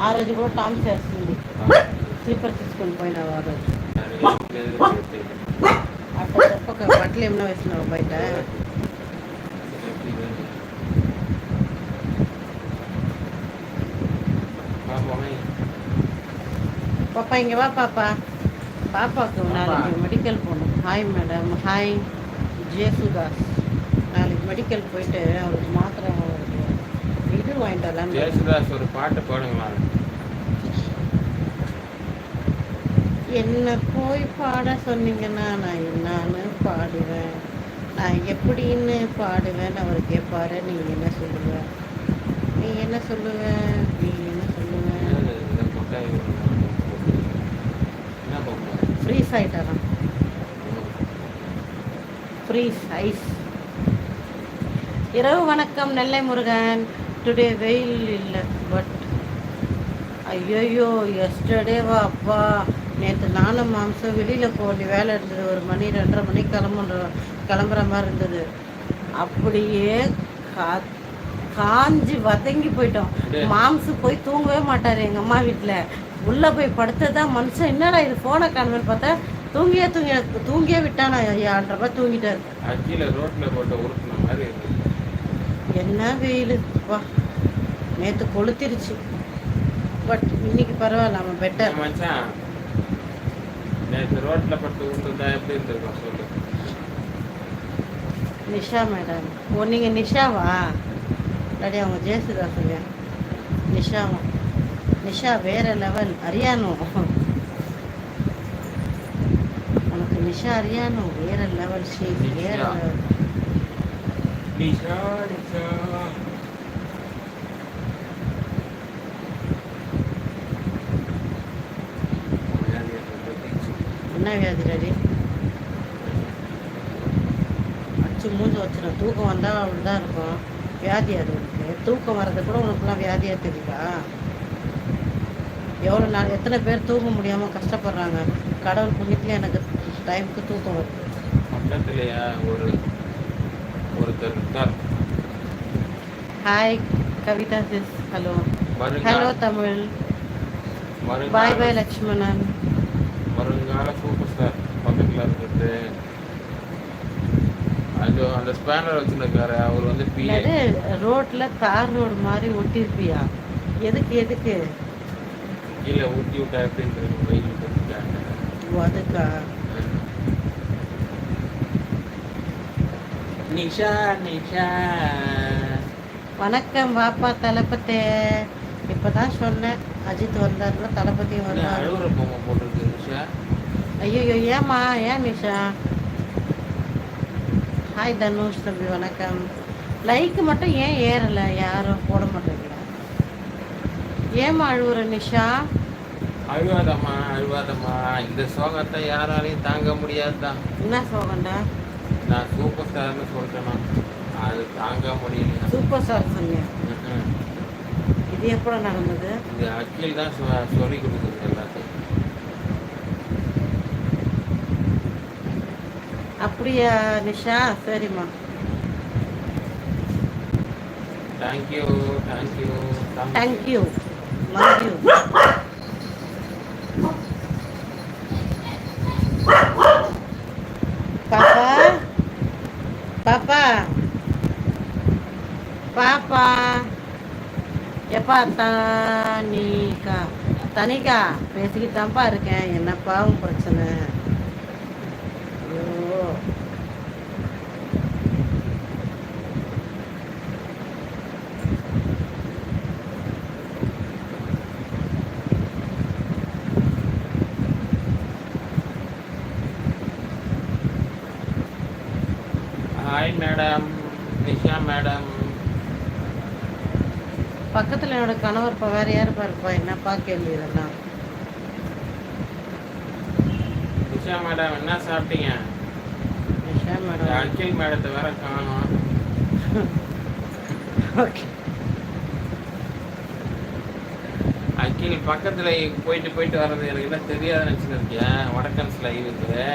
College కూడా Tom చేస్తుంది sleeper తీసుకొని పోయిన వారు అట్లా చెప్పక బట్టలు ఏమైనా వేసినావు బయట பாப்பா இங்கே வா பாப்பா பாப்பாவுக்கு நாளைக்கு மெடிக்கல் போகணும் ஹாய் மேடம் ஹாய் ஜேசுதாஸ் நாளைக்கு மெடிக்கல் போயிட்டு அவருக்கு மாத்திரை அவருக்கு இது வாங்கிட்டு வரலான்னு ஜேசுதாஸ் ஒரு பாட்டு பாடுங்களா என்னை போய் பாட சொன்னீங்கன்னா நான் என்னான்னு பாடுவேன். நான் எப்படின்னு பாடுவேன் அவர் கேட்பாரு நீ என்ன சொல்லுவ? நீ என்ன சொல்லுவ? நீ என்ன சொல்லுவ? ஃப்ரீஸ் ஆயிட்டாராம். ஃப்ரீஸ் ஐஸ் இரவு வணக்கம் நெல்லை முருகன். டுடே வெயில் இல்லை பட் ஐயோ எஸ்டர்டேவா அப்பா. நேற்று நானும் மாம்சம் வெளியில் போக வேண்டிய வேலை இருந்தது ஒரு மணி ரெண்டரை மணிக்கு கிளம்புற கிளம்புற மாதிரி இருந்தது. அப்படியே கா காஞ்சி வதங்கி போயிட்டோம். மாம்சு போய் தூங்கவே மாட்டார் எங்கள் அம்மா வீட்டில் உள்ளே போய் படுத்ததான் மனுஷன் என்னடா இது ஃபோனை காணுவேன்னு பார்த்தா தூங்கியே தூங்கி தூங்கியே விட்டானா தூங்கிட்டார். உருட்டுன மாதிரி இருக்கு. என்ன வெயில். வா நேற்று கொளுத்திருச்சு. பட் இன்னைக்கு பரவாயில்ல அவன் பெட்டர் ரோட்ல பட்டு உருட்டுதா எப்படி இருந்திருக்கும் சொல்லு நிஷா மேடம். ஓ நீங்கள் நிஷாவா? இல்லாடி அவங்க ஜெயசுதாசுங்க. நிஷாவா. நிஷா வேற லெவல் அரியானோ. உனக்கு நிஷா அரியானோ வேற லெவல் ஷீ வேற. லெவல் நிஷா நிஷா. என்ன வியாதி டாடி அச்சு மூஞ்சி வச்சிடும் தூக்கம் வந்தால் அவள் தான் இருக்கும். வியாதி அது உனக்கு. தூக்கம் வர்றது கூட உனக்குலாம் வியாதியாக தெரியுதா? எவ்வளோ நாள் எத்தனை பேர் தூங்க முடியாமல் கஷ்டப்படுறாங்க? கடவுள் புண்ணியத்துல எனக்கு டைமுக்கு தூக்கம் வருது. பக்கத்துலயா ஒரு ஒருத்தர் இருக்கார். Hi Kavitha sis hello hello Tamil. Bye bye Lakshmanan வருங்கால சூப்பர் ஸ்டார் பக்கத்துல இருக்கிறது அது அந்த ஸ்பேனர் வச்சுருக்காரு அவர் வந்து பிஏ ரோட்டில் தார் ரோடு மாதிரி ஒட்டியிருப்பியா எதுக்கு எதுக்கு? கீழே ஊட்டி விட்டா எப்படின்றது வெயில் ஓ, அதுக்கா? நிஷா நிஷா. வணக்கம் வாப்பா தளபதி இப்பதான் சொன்னேன். அஜித் வந்தாருல போட்டிருக்கு நிஷா? ஐயோ ஏமா ஏன் நிஷா? ஹாய் தனுஷ் தம்பி வணக்கம். லைக் மட்டும் ஏன் ஏறல? யாரும் போட மாட்டேங்கிறா. ஏமா அழுவுற நிஷா? அழுவாதம்மா அழுவாதம்மா. இந்த சோகத்தை யாராலையும் தாங்க முடியாதுதான். என்ன சோகண்டா நான் சூப்பர் ஸ்டார்னு சொல்லிட்டேனா அது தாங்க முடியல. சூப்பர் ஸ்டார் சொன்னேன். இது எப்போ நடந்தது? இது அக்கில் தான் சொல்லி கொடுக்குது எல்லாத்தையும். அப்படியா நிஷா? சரிம்மா. Thank you thank you thank you love you பாப்பா? பாப்பா? பாப்பா? எப்பா தனிக்கா தனிக்கா? பேசிக்கிட்டான்ப்பா இருக்கேன். என்னப்பா உன் பிரச்சனை? ஐயோ. ஹாய் மேடம் நிஷா மேடம் பக்கத்தில் என்னோட கணவர் இப்போ வேற யார் பாருப்பா என்னப்பா கேள்வி இதெல்லாம்? நிஷா மேடம் என்ன சாப்பிட்டீங்க? நிஷா மேடம். அக்கில் மேடத்தை வேற காணும். ஓகே. அக்கில் பக்கத்துல போயிட்டு போயிட்டு வர்றது எனக்கு என்ன தெரியாதுன்னு நினச்சிருக்கேன் வடக்கன்ஸ் லைவுக்கு